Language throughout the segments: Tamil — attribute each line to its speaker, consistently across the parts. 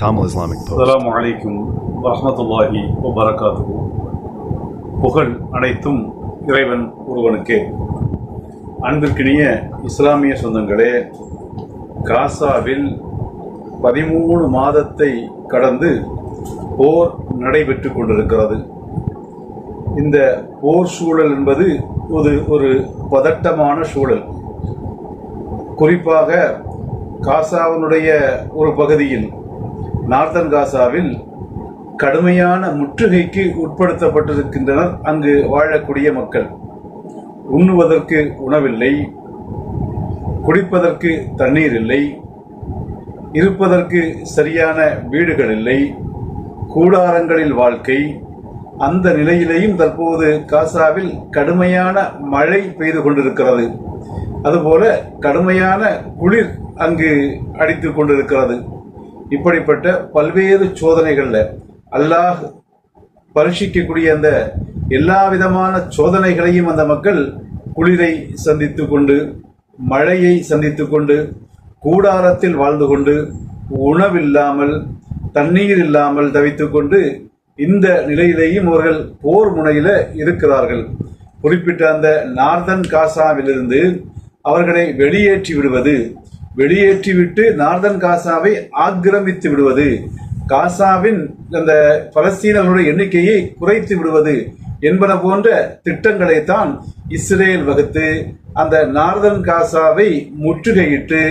Speaker 1: Tamil Islamic Post.
Speaker 2: அஸ்ஸலாமு அலைக்கும் வரஹ்மத்துல்லாஹி வபரகாத்துஹு புகழ் அனைத்தும் இறைவன் ஒருவனுக்கே. அன்பிற்கினிய இஸ்லாமிய சொந்தங்களே காசாவில் பதிமூணு மாதத்தை கடந்து போர் நடைபெற்று கொண்டிருக்கிறது. இந்த போர் சூழல் என்பது ஒரு ஒரு பதட்டமான சூழல். குறிப்பாக காசாவினுடைய ஒரு பகுதியில் நார்த்தன் காசாவில் கடுமையான முற்றுகைக்கு உட்படுத்தப்பட்டிருக்கின்றனர். அங்கு வாழக்கூடிய மக்கள் உண்ணுவதற்கு உணவில்லை குடிப்பதற்கு தண்ணீர் இல்லை இருப்பதற்கு சரியான வீடுகள் இல்லை கூடாரங்களில் வாழ்க்கை. அந்த நிலையிலேயும் தற்போது காசாவில் கடுமையான மழை பெய்து கொண்டிருக்கிறது. அதுபோல கடுமையான குளிர் அங்கு அடித்துக் கொண்டிருக்கிறது. இப்படிப்பட்ட பல்வேறு சோதனைகள்ல அல்லாஹ் பரீட்சிக்கக்கூடிய அந்த எல்லா விதமான சோதனைகளையும் அந்த மக்கள் குளிரை சந்தித்து கொண்டு மழையை சந்தித்து கொண்டு கூடாரத்தில் வாழ்ந்து கொண்டு உணவில்லாமல் தண்ணீர் இல்லாமல் தவித்து கொண்டு இந்த நிலையிலேயும் அவர்கள் போர் முனையில இருக்கிறார்கள். குறிப்பிட்ட அந்த நார்தன் காசாவிலிருந்து அவர்களை வெளியேற்றி விடுவது வெளியேற்றிவிட்டு நார்தன் காசாவை ஆக்கிரமித்து விடுவது. காசாவின் அந்த பலஸ்தீனர்களுடைய எண்ணிக்கையை குறைத்து விடுவது என்பன போன்ற திட்டங்களைத்தான் இஸ்ரேல் வகுத்து அந்த நார்தன் காசாவை முற்றுகையிட்டு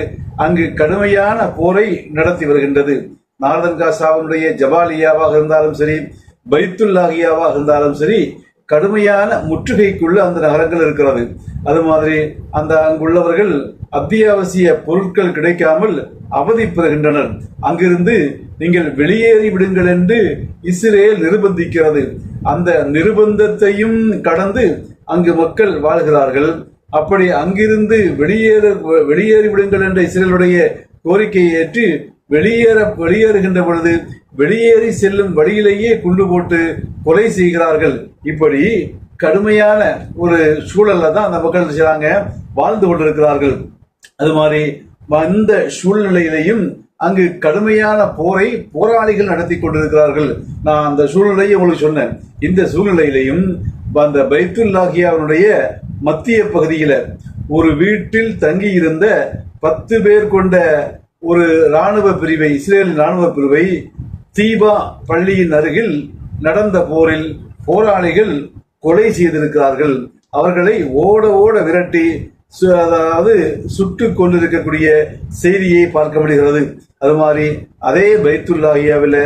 Speaker 2: அங்கு கடுமையான போரை நடத்தி வருகின்றது. நார்தன் காசாவினுடைய ஜபாலியாவாக இருந்தாலும் சரி பைத்துல்லாகியாவாக இருந்தாலும் சரி கடுமையான முற்றுகைக்குள்ள அந்த நகரங்கள் இருக்கிறது. அது மாதிரி அந்த அங்குள்ளவர்கள் அத்தியாவசிய பொருட்கள் கிடைக்காமல் அவதிப்படுகின்றனர். அங்கிருந்து நீங்கள் வெளியேறி விடுங்கள் என்று இஸ்ரேல் நிர்பந்திக்கிறது. அந்த நிர்பந்தத்தையும் கடந்து அங்கு மக்கள் வாழ்கிறார்கள். அப்படி அங்கிருந்து வெளியேற வெளியேறி விடுங்கள் என்ற இஸ்ரேலுடைய கோரிக்கையை ஏற்று வெளியேற வெளியேறுகின்ற பொழுது வெளியேறி செல்லும் வழியிலேயே குண்டு போட்டு கொலை செய்கிறார்கள். இப்படி கடுமையான ஒரு சூழல்ல தான் அந்த மக்கள் செய்றாங்க? வாழ்ந்து கொண்டிருக்கிறார்கள். அது மாதிரி அந்த சூழ்நிலையிலையும் அங்கு கடுமையான போரை போராளிகள் நடத்தி கொண்டிருக்கிறார்கள். நான் அந்த சூழ்நிலையை உங்களுக்கு சொன்னேன். இந்த சூழ்நிலையிலையும் அந்த பைத்துல்லாகியாவுடைய மத்திய பகுதியில ஒரு வீட்டில் தங்கி இருந்த பத்து பேர் கொண்ட ஒரு ராணுவ பிரிவை இஸ்ரேல் ராணுவ பிரிவை தீபா பள்ளியின் அருகில் நடந்த போரில் போராளிகள் கொலை செய்திருக்கிறார்கள். அவர்களை ஓட ஓட விரட்டி சு- அதாவது சுட்டு கொண்டிருக்கக்கூடிய செய்தியை பார்க்க முடிகிறது. அது மாதிரி அதே பைத்துல்லாஹியாவில்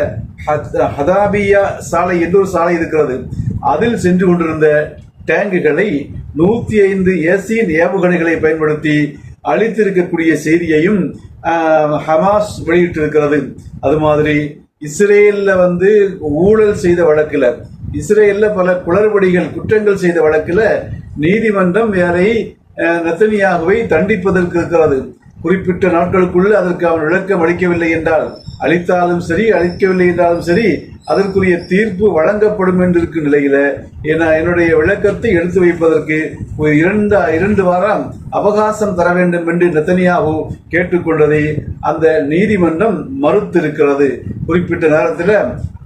Speaker 2: ஹதாபியா சாலை என்று ஒரு சாலை இருக்கிறது. அதில் சென்று கொண்டிருந்த டேங்குகளை நூத்தி ஐந்து ஏசியின் ஏவுகணைகளை பயன்படுத்தி அழித்திருக்கக்கூடிய செய்தியையும் ஹமாஸ் வெளியிட்டிருக்கிறது. அது மாதிரி இஸ்ரேலில் வந்து ஊழல் செய்த வழக்கில் இஸ்ரேலில் பல குளறுபடிகள் குற்றங்கள் செய்த வழக்கில் நீதிமன்றம் வேலை நத்தனியாகவே தண்டிப்பதற்கு இருக்கிறது. குறிப்பிட்ட நாட்களுக்குள்ளே அதற்கு அவன் விளக்கம் அளிக்கவில்லை என்றால் அளித்தாலும் சரி அளிக்கவில்லை என்றாலும் சரி அதற்குரிய தீர்ப்பு வழங்கப்படும் என்றிருக்கும் நிலையில என்னுடைய விளக்கத்தை எடுத்து வைப்பதற்கு ஒரு இரண்டு இரண்டு வாரம் அவகாசம் தர வேண்டும் என்று நெத்தனியாகு கேட்டுக்கொண்டதை அந்த நீதிமன்றம் மறுத்திருக்கிறது. குறிப்பிட்ட நேரத்தில்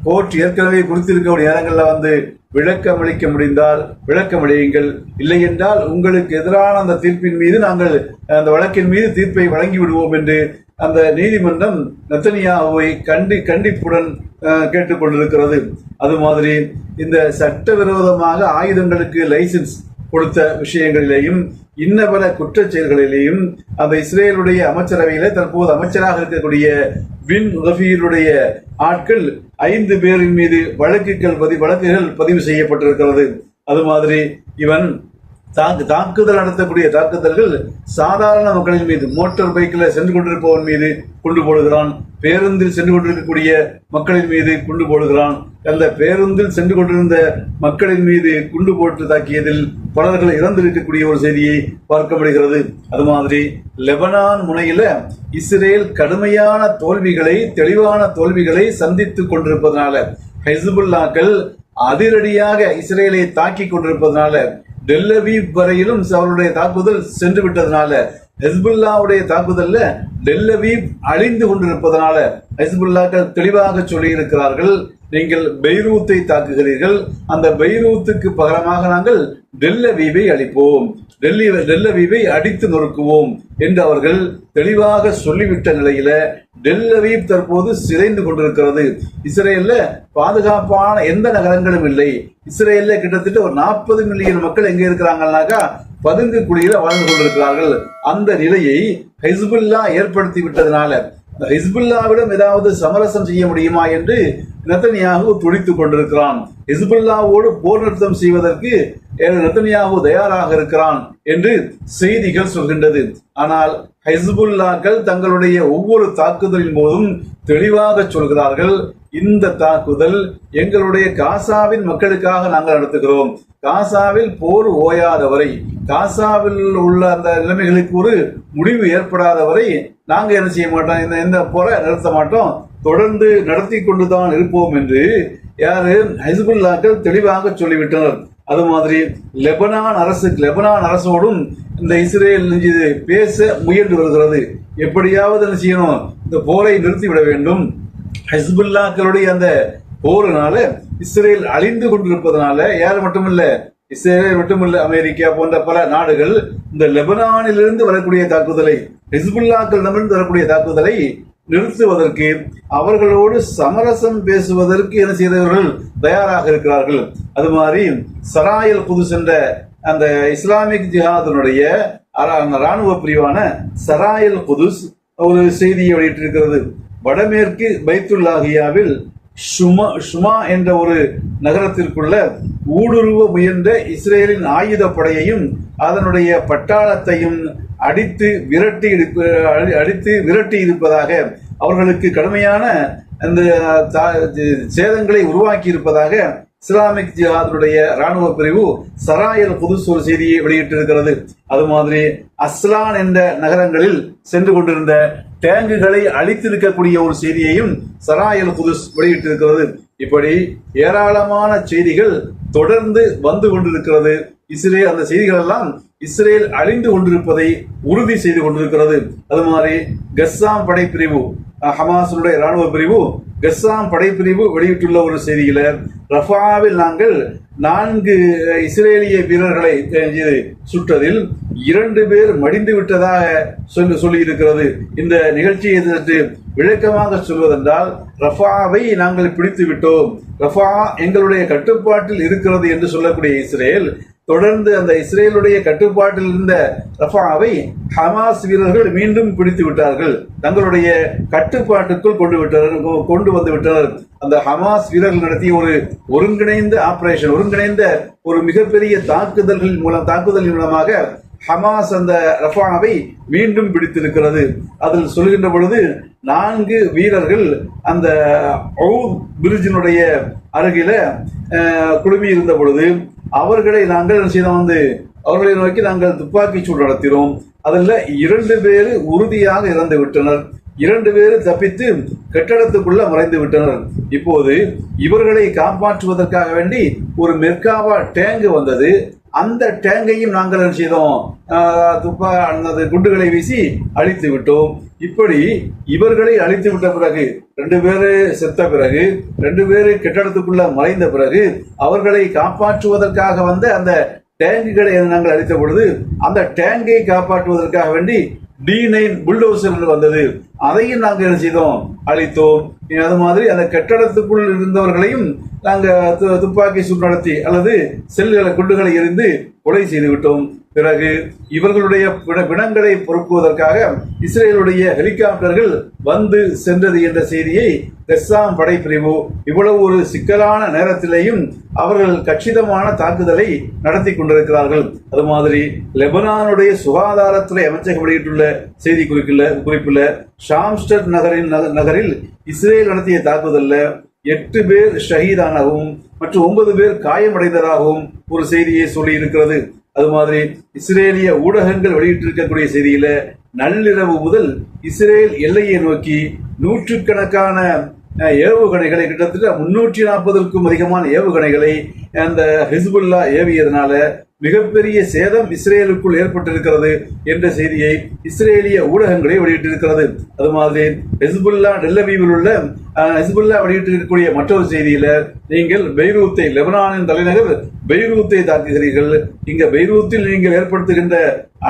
Speaker 2: கோர்ட் ஏற்கனவே குறித்திருக்கக்கூடிய நேரங்களில் வந்து விளக்கம் அளிக்க முடிந்தால் விளக்கம் அளியுங்கள். இல்லை என்றால் உங்களுக்கு எதிரான அந்த தீர்ப்பின் மீது நாங்கள் அந்த வழக்கின் மீது தீர்ப்பை வழங்கி விடுவோம் என்று அந்த நீதிமன்றம் நத்தனியாவை கண்டி கண்டிப்புடன் கேட்டுக்கொண்டிருக்கிறது. அது மாதிரி இந்த சட்டவிரோதமாக ஆயுதங்களுக்கு லைசென்ஸ் கொடுத்த விஷயங்களிலேயும் இன்ன பல செயல்களிலேயும் அந்த இஸ்ரேலுடைய அமைச்சரவையில தற்போது அமைச்சராக இருக்கக்கூடிய வின் ரஃபீருடைய ஆட்கள் ஐந்து பேரின் மீது வழக்குகள் பதி வழக்குகள் பதிவு செய்யப்பட்டிருக்கிறது. அது மாதிரி இவன் தாக்கு தாக்குதல் நடத்தக்கூடிய தாக்குதல்கள் சாதாரண மக்களின் மீது மோட்டார் பைக்கில் சென்று கொண்டிருப்பவன் மீது குண்டு போடுகிறான். பேருந்தில் சென்று கொண்டிருக்கக்கூடிய மக்களின் மீது குண்டு போடுகிறான். அந்த பேருந்தில் சென்று கொண்டிருந்த மக்களின் மீது குண்டு போட்டு தாக்கியதில் பலர்கள் இறந்திருக்கக்கூடிய ஒரு செய்தியை பார்க்கப்படுகிறது. அது மாதிரி லெபனான் முனையில இஸ்ரேல் கடுமையான தோல்விகளை தெளிவான தோல்விகளை சந்தித்துக் கொண்டிருப்பதனால ஹெஸ்புல்லாக்கள் அதிரடியாக இஸ்ரேலை தாக்கி கொண்டிருப்பதனால டெல்லவி வரையிலும் அவருடைய தாக்குதல் சென்று விட்டதுனால ஹெஸ்புல்லாவுடைய தாக்குதல்ல டெல்லவி அழிந்து கொண்டிருப்பதனால ஹெஸ்புல்லாக்கள் தெளிவாக சொல்லியிருக்கிறார்கள். நீங்கள் பெய்ரூத்தை தாக்குகிறீர்கள். அந்த பெய்ரூத்துக்கு பகரமாக நாங்கள் டெல்லவீவை அளிப்போம் டெல்லி டெல்லவீவை அடித்து நொறுக்குவோம் என்று அவர்கள் தெளிவாக சொல்லிவிட்ட நிலையில டெல்லவீப் தற்போது சிதைந்து கொண்டிருக்கிறது. இஸ்ரேல்ல பாதுகாப்பான எந்த நகரங்களும் இல்லை. இஸ்ரேல்ல கிட்டத்தட்ட ஒரு நாற்பது மில்லியன் மக்கள் எங்க இருக்கிறாங்கன்னாக்கா பதுங்கு குழியில வாழ்ந்து கொண்டிருக்கிறார்கள். அந்த நிலையை ஹிஸ்புல்லா ஏற்படுத்தி விட்டதுனால ஹிஸ்புல்லாவிடம் ஏதாவது சமரசம் செய்ய முடியுமா என்று நெத்தனியாகு துடித்துக் கொண்டிருக்கிறான். ஹிஸ்புல்லாவோடு போர் நிறுத்தம் செய்வதற்கு நெத்தனியாகு தயாராக இருக்கிறான் என்று செய்திகள் சொல்கின்றது. ஆனால் ஹிஸ்புல்லாக்கள் தங்களுடைய ஒவ்வொரு தாக்குதலின் போதும் தெளிவாக சொல்கிறார்கள் இந்த தாக்குதல் எங்களுடைய காசாவின் மக்களுக்காக நாங்கள் நடத்துகிறோம். காசாவில் போர் ஓயாத வரை காசாவில் உள்ள அந்த நிலைமைகளுக்கு ஒரு முடிவு ஏற்படாத வரை நாங்கள் என்ன செய்ய மாட்டோம்? இந்த இந்த போரை நிறுத்த மாட்டோம். தொடர்ந்து நடத்தி கொண்டுதான் இருப்போம் என்று யாரு ஹிஸ்புல்லாக்கள் தெளிவாக சொல்லிவிட்டனர் அது மாதிரி லெபனான் அரசு லெபனான் அரசோடும் இந்த இஸ்ரேல் நெஞ்சு பேச முயன்று வருகிறது. எப்படியாவது என்ன செய்யணும்? இந்த போரை நிறுத்திவிட வேண்டும். ஹிஸ்புல்லாக்களுடைய அந்த போரினால இஸ்ரேல் அழிந்து கொண்டிருப்பதனால யார் மட்டுமில்ல இஸ்ரேல் மட்டுமில்ல அமெரிக்கா போன்ற பல நாடுகள் இந்த லெபனானிலிருந்து வரக்கூடிய தாக்குதலை ஹிஸ்புல்லாக்களிடமிருந்து வரக்கூடிய தாக்குதலை நிறுத்துவதற்கு அவர்களோடு சமரசம் பேசுவதற்கு என்ன செய்தவர்கள் தயாராக இருக்கிறார்கள். அது மாதிரி சராயல் புதுஸ் என்ற அந்த இஸ்லாமிக் ஜிஹாதனுடைய ராணுவ பிரிவான சராயல் குதுஸ் ஒரு செய்தியை வெளியிட்டிருக்கிறது. வடமேற்கு பைத்துல்லாஹியாவில் ஷுமா ஷுமா என்ற ஒரு நகரத்திற்குள்ள ஊடுருவ முயன்ற இஸ்ரேலின் ஆயுத படையையும் அதனுடைய பட்டாளத்தையும் அடித்து விரட்டி இருப்ப- அடித்து விரட்டி இருப்பதாக அவர்களுக்கு கடுமையான அந்த சேதங்களை உருவாக்கி இருப்பதாக இஸ்லாமிக் ஜிஹாதுடைய ராணுவ பிரிவு சராயல் புதுசு ஒரு செய்தியை வெளியிட்டிருக்கிறது. அது மாதிரி அஸ்லான் என்ற நகரங்களில் சென்று கொண்டிருந்த டேங்குகளை அழித்திருக்கக்கூடிய ஒரு செய்தியையும் சராயல் புதுஸ் வெளியிட்டிருக்கிறது. இப்படி ஏராளமான செய்திகள் தொடர்ந்து வந்து கொண்டிருக்கிறது. இஸ்ரேல் அந்த செய்திகள் எல்லாம் இஸ்ரேல் அழிந்து கொண்டிருப்பதை உறுதி செய்து கொண்டிருக்கிறது. அது மாதிரி கஸ்ஸாம் படைப்பிரிவு ஹமாசனுடைய ஹமாஸுடைய ராணுவ பிரிவு கஸ்ஸாம் படைப்பிரிவு வெளியிட்டுள்ள ஒரு செய்தியில ரஃபாவில் நாங்கள் நான்கு இஸ்ரேலிய வீரர்களை சுட்டதில் இரண்டு பேர் மடிந்து விட்டதாக சொல்லி சொல்லி இருக்கிறது இந்த நிகழ்ச்சியை சற்று விளக்கமாக சொல்வதென்றால் ரஃபாவை நாங்கள் பிடித்து விட்டோம். ரஃபா எங்களுடைய கட்டுப்பாட்டில் இருக்கிறது என்று சொல்லக்கூடிய இஸ்ரேல் தொடர்ந்து அந்த இஸ்ரேலுடைய கட்டுப்பாட்டில் இருந்த ரஃபாவை ஹமாஸ் வீரர்கள் மீண்டும் பிடித்து விட்டார்கள். தங்களுடைய கட்டுப்பாட்டுக்குள் கொண்டு விட்டனர் கொண்டு வந்து விட்டனர். அந்த ஹமாஸ் வீரர்கள் நடத்திய ஒரு ஒருங்கிணைந்த ஆபரேஷன் ஒருங்கிணைந்த ஒரு மிகப்பெரிய தாக்குதல்கள் மூலம் தாக்குதலின் மூலமாக ஹமாஸ் அந்த ரஃபாவை மீண்டும் பிடித்திருக்கிறது. அதில் சொல்கின்ற பொழுது நான்கு வீரர்கள் அந்த பிரிட்ஜினுடைய அருகில குழுமி இருந்த பொழுது அவர்களை நாங்கள் என்ன செய்தோம் வந்து அவர்களை நோக்கி நாங்கள் துப்பாக்கி சூடு நடத்தினோம். அதில் இரண்டு பேர் உறுதியாக இறந்து விட்டனர். இரண்டு பேர் தப்பித்து கட்டடத்துக்குள்ள மறைந்து விட்டனர். இப்போது இவர்களை காப்பாற்றுவதற்காக வேண்டி ஒரு மெர்காவா டேங்கு வந்தது. அந்த டேங்கையும் நாங்கள் என்ன செய்தோம்? துப்பா அந்த குண்டுகளை வீசி அழித்து விட்டோம். இப்படி இவர்களை அழித்து விட்ட பிறகு ரெண்டு பேரு செத்த பிறகு ரெண்டு பேரு கெட்டடத்துக்குள்ள மறைந்த பிறகு அவர்களை காப்பாற்றுவதற்காக வந்த அந்த டேங்குகளை நாங்கள் அழித்த பொழுது அந்த டேங்கை காப்பாற்றுவதற்காக வேண்டி டி நைன் புல்டோசர் வந்தது. அதையும் நாங்கள் என்ன செய்தோம்? அழித்தோம். அது மாதிரி அந்த கட்டடத்துக்குள் இருந்தவர்களையும் நாங்க து- துப்பாக்கி சூடு நடத்தி அல்லது செல்களை குண்டுகளை எறிந்து கொலை செய்து விட்டோம் பிறகு இவர்களுடைய பிணங்களை பொறுக்குவதற்காக இஸ்ரேலுடைய ஹெலிகாப்டர்கள் வந்து சென்றது என்ற செய்தியை கஸ்ஸாம் படைப்பிரிவு இவ்வளவு ஒரு சிக்கலான நேரத்திலேயும் அவர்கள் கச்சிதமான தாக்குதலை நடத்தி கொண்டிருக்கிறார்கள். அது மாதிரி லெபனானுடைய சுகாதாரத்துறை அமைச்சகம் வெளியிட்டுள்ள செய்தி குறிப்பில் குறிப்பில் ஷாம்ஸ்டர் நகரின் நகரில் இஸ்ரேல் நடத்திய தாக்குதலில் எட்டு பேர் ஷஹீதானாகவும் மற்றும் ஒன்பது பேர் காயமடைந்ததாகவும் ஒரு செய்தியை சொல்லி இருக்கிறது அது மாதிரி இஸ்ரேலிய ஊடகங்கள் வெளியிட்டிருக்கக்கூடிய செய்தியில நள்ளிரவு முதல் இஸ்ரேல் எல்லையை நோக்கி நூற்றுக்கணக்கான ஏவுகணைகளை கிட்டத்தட்ட முன்னூற்றி நாற்பதற்கும் அதிகமான ஏவுகணைகளை அந்த ஹிஸ்புல்லா ஏவியதனால மிகப்பெரிய சேதம் இஸ்ரேலுக்குள் ஏற்பட்டிருக்கிறது என்ற செய்தியை இஸ்ரேலிய ஊடகங்களே வெளியிட்டிருக்கிறது. அது மாதிரி ஹெஸ்புல்லா டெல்லவீவில் உள்ள அஹ், ஹெஸ்புல்லா வெளியிட்டிருக்கக்கூடிய மற்றொரு செய்தியில நீங்கள் பெய்ரூத்தை லெபனானின் தலைநகர் பெய்ரூத்தை தாக்குகிறீர்கள். இங்க பெய்ரூத்தில் நீங்கள் ஏற்படுத்துகின்ற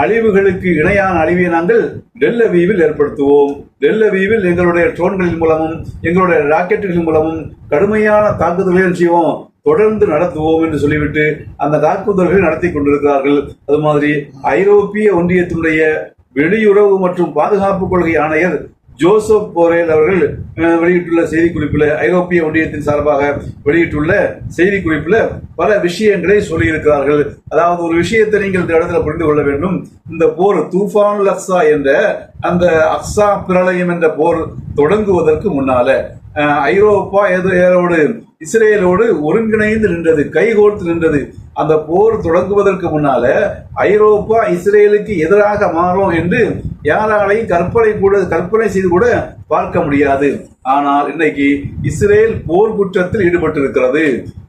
Speaker 2: அழிவுகளுக்கு இணையான அழிவை நாங்கள் டெல்லவீவில் ஏற்படுத்துவோம். டெல்லவீவில் எங்களுடைய ட்ரோன்களின் மூலமும் எங்களுடைய ராக்கெட்டுகளின் மூலமும் கடுமையான தாக்குதல்களை செய்வோம். தொடர்ந்து நடத்துவோம் என்று சொல்லிவிட்டு அந்த தாக்குதல்களை நடத்தி கொண்டிருக்கிறார்கள். அது மாதிரி ஐரோப்பிய ஒன்றியத்தினுடைய வெளியுறவு மற்றும் பாதுகாப்பு கொள்கை ஆணையர் ஜோசப் போரேல் அவர்கள் வெளியிட்டுள்ள செய்திக்குறிப்பில் ஐரோப்பிய ஒன்றியத்தின் சார்பாக வெளியிட்டுள்ள செய்திக்குறிப்பில் பல விஷயங்களை சொல்லியிருக்கிறார்கள். அதாவது ஒரு விஷயத்தை நீங்கள் இந்த இடத்துல புரிந்து கொள்ள வேண்டும். இந்த போர் தூஃபான் அக்ஸா என்ற அந்த அக்ஸா பிரளயம் என்ற போர் தொடங்குவதற்கு முன்னால ஐரோப்பா ஏதோ எதிரோடு இஸ்ரேலோடு ஒருங்கிணைந்து நின்றது கைகோர்த்து நின்றது அந்த போர் தொடங்குவதற்கு முன்னால ஐரோப்பா இஸ்ரேலுக்கு எதிராக மாறும் என்று யாராலையும் கற்பனை கூட கற்பனை செய்து கூட பார்க்க முடியாது. ஆனால் இன்னைக்கு இஸ்ரேல் போர் குற்றத்தில் ஈடுபட்டிருக்கிறது.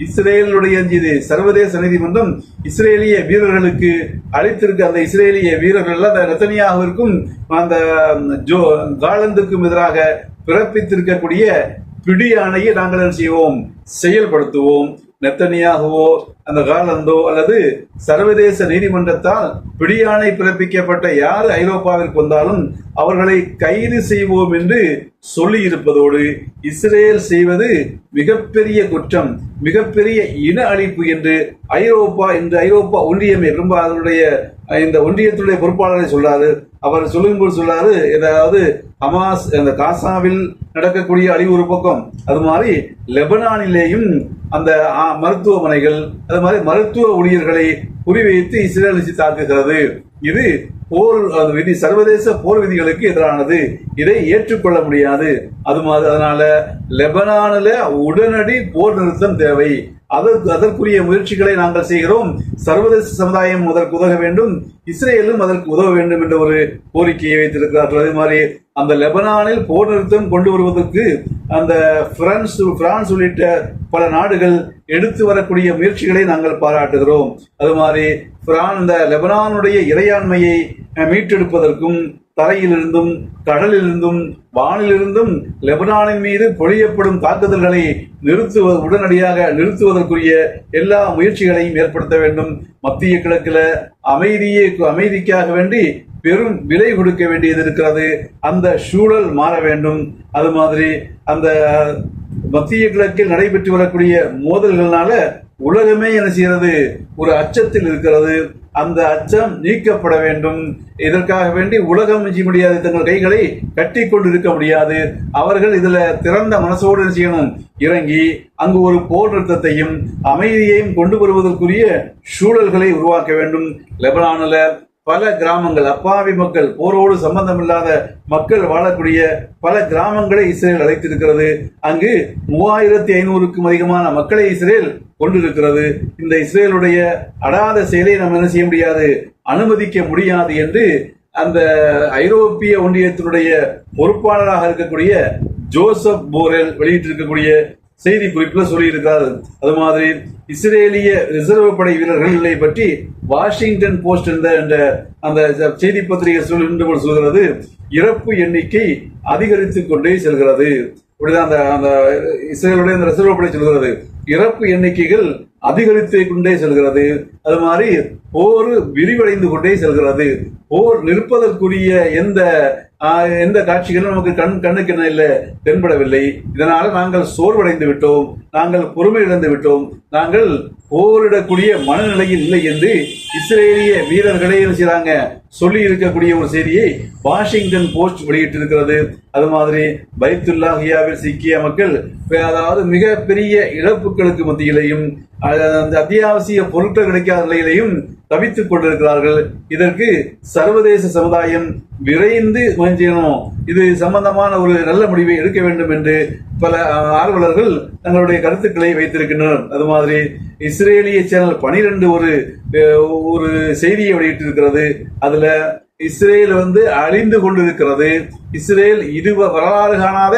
Speaker 2: இஸ்ரேலுடைய இது சர்வதேச நீதிமன்றம் இஸ்ரேலிய வீரர்களுக்கு அளித்திருக்க அந்த இஸ்ரேலிய வீரர்கள் அந்த ரத்தனியாவிற்கும் அந்த ஜோ காலந்துக்கும் எதிராக பிறப்பித்திருக்கக்கூடிய பிடி ஆணையை நாங்கள் என்ன செய்வோம்? செயல்படுத்துவோம். நெத்தனியாகவோ அந்த காலந்தோ அல்லது சர்வதேச நீதிமன்றத்தால் பிடியாணை பிறப்பிக்கப்பட்ட யார் ஐரோப்பாவிற்கு வந்தாலும் அவர்களை கைது செய்வோம் என்று சொல்லி இருப்பதோடு இஸ்ரேல் செய்வது மிகப்பெரிய குற்றம் மிகப்பெரிய இன அழிப்பு என்று ஐரோப்பா இந்த ஐரோப்பா ஒன்றியமே ரொம்ப அதனுடைய இந்த ஒன்றியத்துடைய பொறுப்பாளரை சொல்றாரு அவர் சொல்லும்போது சொல்றாரு ஏதாவது ஹமாஸ் அந்த காசாவில் நடக்கக்கூடிய அழிவு ஒரு பக்கம். அது மாதிரி லெபனானிலேயும் அந்த மருத்துவமனைகள் அது மாதிரி மருத்துவ ஊழியர்களை குறிவைத்து இஸ்ரேல் வச்சு தாக்குகிறது. இது போர் அது விதி சர்வதேச போர் விதிகளுக்கு எதிரானது. இதை ஏற்றுக்கொள்ள முடியாது. அது மாதிரி அதனால லெபனானில் உடனடி போர் நிறுத்தம் தேவை. அதற்கு அதற்குரிய முயற்சிகளை நாங்கள் செய்கிறோம். சர்வதேச சமுதாயம் அதற்கு உதவ வேண்டும். இஸ்ரேலும் அதற்கு உதவ வேண்டும் என்ற ஒரு கோரிக்கையை வைத்திருக்கிறார்கள். அதே மாதிரி அந்த லெபனானில் போர் நிறுத்தம் கொண்டு வருவதற்கு அந்த பிரான்ஸ் பிரான்ஸ் உள்ளிட்ட பல நாடுகள் எடுத்து வரக்கூடிய முயற்சிகளை நாங்கள் பாராட்டுகிறோம். அது மாதிரி பிரான் இந்த லெபனானுடைய இறையாண்மையை மீட்டெடுப்பதற்கும் தரையிலிருந்தும் கடலிலிருந்தும் வானிலிருந்தும் லெபனானின் மீது பொழியப்படும் தாக்குதல்களை நிறுத்துவ உடனடியாக நிறுத்துவதற்குரிய எல்லா முயற்சிகளையும் ஏற்படுத்த வேண்டும். மத்திய கிழக்கில் அமைதியை அமைதிக்காக வேண்டி பெரும் விலை கொடுக்க வேண்டியது இருக்கிறது. அந்த சூழல் மாற வேண்டும். அது மாதிரி அந்த மத்திய கிழக்கில் நடைபெற்று வரக்கூடிய மோதல்கள்னால உலகமே என்ன செய்கிறது? ஒரு அச்சத்தில் இருக்கிறது. அந்த அச்சம் நீக்கப்பட வேண்டும். இதற்காக வேண்டி உலகம் செய்ய முடியாது. தங்கள் கைகளை கட்டி கொண்டு இருக்க முடியாது. அவர்கள் இதுல திறந்த மனசோடு செய்யணும்? இறங்கி அங்கு ஒரு போர் நிறுத்தத்தையும் அமைதியையும் கொண்டு வருவதற்குரிய சூழல்களை உருவாக்க வேண்டும். லெபனானில் பல கிராமங்கள் அப்பாவி மக்கள் போரோடு சம்பந்தம் இல்லாத மக்கள் வாழக்கூடிய பல கிராமங்களை இஸ்ரேல் அழைத்திருக்கிறது. அங்கு மூவாயிரத்தி ஐநூறுக்கும் அதிகமான மக்களை இஸ்ரேல் கொண்டிருக்கிறது. இந்த இஸ்ரேலுடைய அடாத செயலை நம்ம என்ன செய்ய முடியாது? அனுமதிக்க முடியாது என்று அந்த ஐரோப்பிய ஒன்றியத்தினுடைய பொறுப்பாளராக இருக்கக்கூடிய ஜோசப் போரெல் வெளியிட்டிருக்கக்கூடிய செய்தி குறிப்பில் சொல்லியிருக்கார். அது மாதிரி இஸ்ரேலிய ரிசர்வ் படை வீரர்களை பற்றி வாஷிங்டன் போஸ்ட் என்ற என்ற அந்த செய்தி பத்திரிகை சொல்கின்ற சொல்கிறது இறப்பு எண்ணிக்கை அதிகரித்துக் கொண்டே செல்கிறது. இப்படிதான் அந்த அந்த இஸ்ரேலுடைய அந்த ரிசர்வ் படை சொல்கிறது. இறப்பு எண்ணிக்கைகள் அதிகரித்து கொண்டே செல்கிறது. அது மாதிரி போர் விரிவடைந்து கொண்டே செல்கிறது. போர் நிற்பதற்குரிய எந்த எந்த காட்சிகளும் நமக்கு கண் கண்ணுக்கு என்ன இல்லை தென்படவில்லை. இதனால் நாங்கள் சோர்வடைந்து விட்டோம். நாங்கள் பொறுமை இழந்து விட்டோம். நாங்கள் போரிடக்கூடிய மனநிலையில் இல்லை என்று இஸ்ரேலிய வீரர்களே என்ன சொல்லி இருக்கக்கூடிய ஒரு செய்தியை வாஷிங்டன் போஸ்ட் வெளியிட்டிருக்கிறது. அது மாதிரி பைத்துல்லாஹியாவில் சிக்கிய மக்கள் அதாவது மிகப்பெரிய இழப்புகளுக்கு மத்தியிலையும் அந்த அத்தியாவசிய பொருட்கள் கிடைக்காத நிலையிலையும் தவித்துக் கொண்டிருக்கிறார்கள். இதற்கு சர்வதேச சமுதாயம் விரைந்து முயற்சிக்கணும் இது சம்பந்தமான ஒரு நல்ல முடிவை எடுக்க வேண்டும் என்று பல ஆர்வலர்கள் தங்களுடைய கருத்துக்களை வைத்திருக்கின்றனர். அது மாதிரி இஸ்ரேலிய சேனல் பனிரெண்டு ஒரு ஒரு செய்தியை வெளியிட்டிருக்கிறது. அதுல இஸ்ரேல் வந்து அழிந்து கொண்டிருக்கிறது. இஸ்ரேல் இருவ வரலாறு காணாத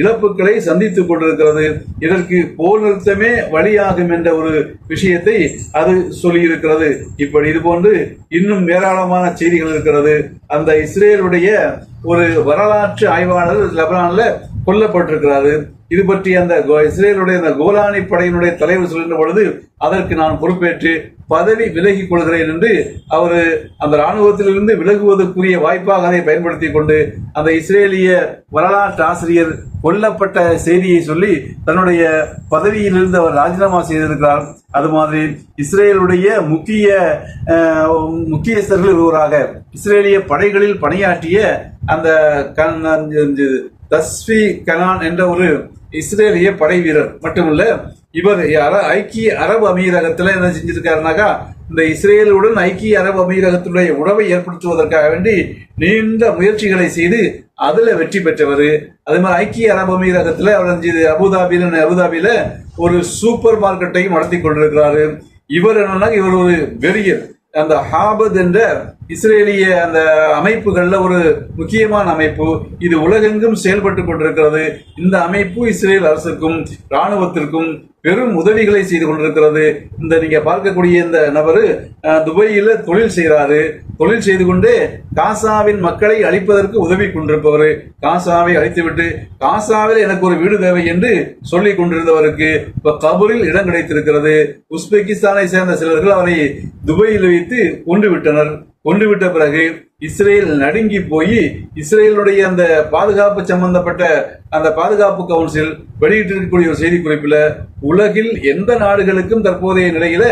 Speaker 2: இழப்புகளை சந்தித்துக் கொண்டிருக்கிறது. இதற்கு போர் நிறுத்தமே வழியாகும் என்ற ஒரு விஷயத்தை அது சொல்லியிருக்கிறது. இப்படி இது போன்று இன்னும் ஏராளமான செய்திகள் இருக்கிறது. அந்த இஸ்ரேலுடைய ஒரு வரலாற்று ஆய்வாளர் லெபனான்ல கொல்லப்பட்டிருக்கிறாரு. இது பற்றி அந்த கோ- இஸ்ரேலுடைய அந்த கோலானி படையினுடைய தலைவர் சொல்கின்ற பொழுது அதற்கு நான் பொறுப்பேற்று பதவி விலகிக் கொள்கிறேன் என்று அவர் அந்த ராணுவத்திலிருந்து விலகுவதற்குரிய வாய்ப்பாக அதை பயன்படுத்தி கொண்டு அந்த இஸ்ரேலிய வரலாற்று ஆசிரியர் கொல்லப்பட்ட செய்தியை சொல்லி தன்னுடைய பதவியிலிருந்து அவர் ராஜினாமா செய்திருக்கிறார். அது மாதிரி இஸ்ரேலுடைய முக்கிய முக்கியஸ்தர்கள் ஒருவராக இஸ்ரேலிய படைகளில் பணியாற்றிய அந்த அந்த தஸ்வி கனான் என்ற ஒரு இஸ்ரேலிய படை வீரர் மட்டுமல்ல இவர் ஐக்கிய அரபு அமீரகத்துல என்ன செஞ்சிருக்காருனாக்கா இந்த இஸ்ரேலுடன் ஐக்கிய அரபு அமீரகத்தினுடைய உறவை ஏற்படுத்துவதற்காக வேண்டி நீண்ட முயற்சிகளை செய்து அதுல வெற்றி பெற்றவர். அதே மாதிரி ஐக்கிய அரபு அமீரகத்துல அவர் செஞ்சது அபுதாபியில அபுதாபியில ஒரு சூப்பர் மார்க்கெட்டையும் நடத்தி கொண்டிருக்கிறாரு. இவர் என்னன்னா இவர் ஒரு வெறியர். அந்த ஹாபத் என்ற இஸ்ரேலிய அந்த அமைப்புகள்ல ஒரு முக்கியமான அமைப்பு. இது உலகெங்கும் செயல்பட்டு கொண்டிருக்கிறது. இந்த அமைப்பு இஸ்ரேல் அரசுக்கும் ராணுவத்திற்கும் பெரும் உதவிகளை செய்து கொண்டிருக்கிறது. இந்த நீங்க பார்க்கக்கூடிய இந்த நபர் துபாயில தொழில் செய்கிறாரு தொழில் செய்து கொண்டு காசாவின் மக்களை அழிப்பதற்கு உதவி கொண்டிருப்பவர். காசாவை அழித்துவிட்டு காசாவில் எனக்கு ஒரு வீடு தேவை என்று சொல்லிக் கொண்டிருந்தவருக்கு இப்ப கபூரில் இடம் கிடைத்திருக்கிறது. உஸ்பெகிஸ்தானை சேர்ந்த சிலர்கள் அவரை துபாயில் வைத்து கொண்டு விட்டனர். கொண்டு விட்ட பிறகு இஸ்ரேல் நடுங்கி போய் இஸ்ரேலுடைய அந்த பாதுகாப்பு சம்பந்தப்பட்ட அந்த பாதுகாப்பு கவுன்சில் வெளியிட்டிருக்கக்கூடிய ஒரு செய்தி குறிப்பில் உலகில் எந்த நாடுகளுக்கும் தற்போதைய நிலையில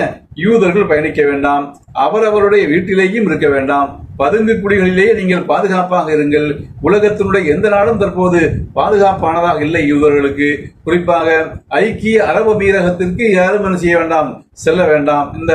Speaker 2: யூதர்கள் பயணிக்க வேண்டாம் அவரவருடைய வீட்டிலேயும் இருக்க வேண்டாம். பதுங்கு குடிகளிலேயே நீங்கள் பாதுகாப்பாக இருங்கள். உலகத்தினுடைய எந்த நாடும் தற்போது பாதுகாப்பானதாக இல்லை யூதர்களுக்கு. குறிப்பாக ஐக்கிய அரபு அமீரகத்திற்கு யாரும் என்ன செய்ய வேண்டாம்? செல்ல வேண்டாம். இந்த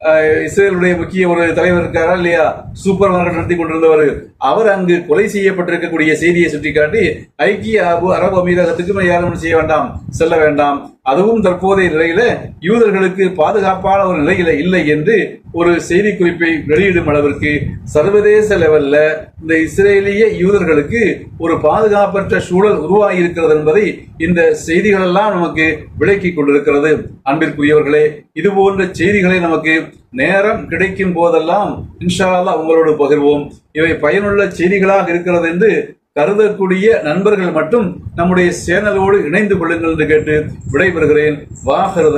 Speaker 2: இஸ்ரேலுடைய முக்கிய ஒரு தலைவர் இருக்காரா இல்லையா? சூப்பர் மார்க்கெட் நடத்தி கொண்டிருந்தவர். அவர் அங்கு கொலை செய்யப்பட்டிருக்கக்கூடிய செய்தியை சுட்டிக்காட்டி ஐக்கிய அரபு அரபு அமீரகத்துக்கு யாரும் செய்ய வேண்டாம் செல்ல வேண்டாம். அதுவும் தற்போதைய நிலையில யூதர்களுக்கு பாதுகாப்பான ஒரு நிலையில இல்லை என்று ஒரு செய்தி குறிப்பை வெளியிடும் அளவிற்கு சர்வதேச லெவல்ல இந்த இஸ்ரேலிய யூதர்களுக்கு ஒரு பாதுகாப்பற்ற சூழல் உருவாகி இருக்கிறது என்பதை இந்த செய்திகள் எல்லாம் நமக்கு விளக்கி கொண்டிருக்கிறது. அன்பிற்குரியவர்களே இது போன்ற செய்திகளை நமக்கு நேரம் கிடைக்கும் போதெல்லாம் இன்ஷால்லா உங்களோடு பகிர்வோம். இவை பயனுள்ள செய்திகளாக இருக்கிறது என்று கருதக்கூடிய நண்பர்கள் மட்டும் நம்முடைய சேனலோடு இணைந்து கொள்ளுங்கள் என்று கேட்டு விடைபெறுகிறேன். வாஹர்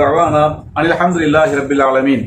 Speaker 2: அனில் அஹமதுல்லாஹி ரபில் ஆலமீன்.